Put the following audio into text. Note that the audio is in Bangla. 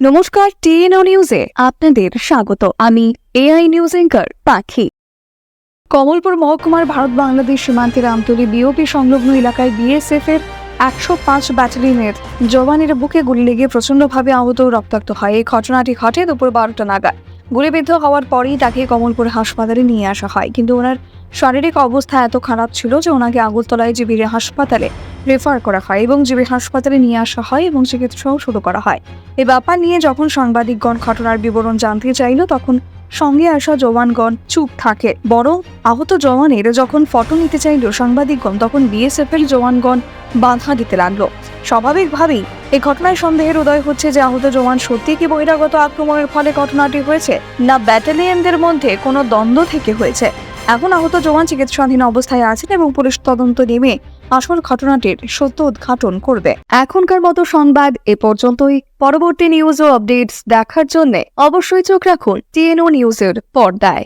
নমস্কার টিএনও নিউজে আপনাদের স্বাগত। আমি এআই নিউজ এঙ্কার পাখি। কমলপুর মহকুমার ভারত বাংলাদেশ সীমান্তের আমতলী বিওপি সংলগ্ন এলাকায় বিএসএফ এর একশো পাঁচ ব্যাটালিয়নের জওয়ানের বুকে গুলি লেগে প্রচণ্ডভাবে আহত রক্তাক্ত হয়। এই ঘটনাটি ঘটে দুপুর বারোটা নাগাদ। গুলিবিদ্ধ হওয়ার পরেই তাকে কমলপুর হাসপাতালে নিয়ে আসা হয়। কিন্তু ওনার শারীরিক অবস্থা এত খারাপ ছিল যে ওনাকে আগরতলায় জিবির হাসপাতালে রেফার করা হয় এবং জিবি হাসপাতালে নিয়ে আসা হয় এবং চিকিৎসাও শুরু করা হয়। এ ব্যাপার নিয়ে যখন সাংবাদিকগণ ঘটনার বিবরণ জানতে চাইল, তখন সঙ্গে আসা জওয়ানগণ চুপ থাকে। বরং আহত জওয়ানের যখন ফটো নিতে চাইল সাংবাদিকগণ, তখন বিএসএফ এর জওয়ানগণ বাধা দিতে লাগল। স্বাভাবিকভাবেই এই ঘটনায় সন্দেহের উদয় হচ্ছে যে আহত জওয়ান সত্যি কি বহিরাগত আক্রমণের ফলে ঘটনাটি হয়েছে, না ব্যাটালিয়নদের মধ্যে কোনো দ্বন্দ্ব থেকে হয়েছে? এখন আহত জওয়ান চিকিৎসাধীন অবস্থায় আছেন এবং পুলিশ তদন্ত নেমে আসল ঘটনাটির সত্য উদ্ঘাটন করবে। এখনকার মতো সংবাদ এ পর্যন্তই। পরবর্তী নিউজ ও আপডেটস দেখার জন্য অবশ্যই চোখ রাখুন টিএনও নিউজের পর্দায়।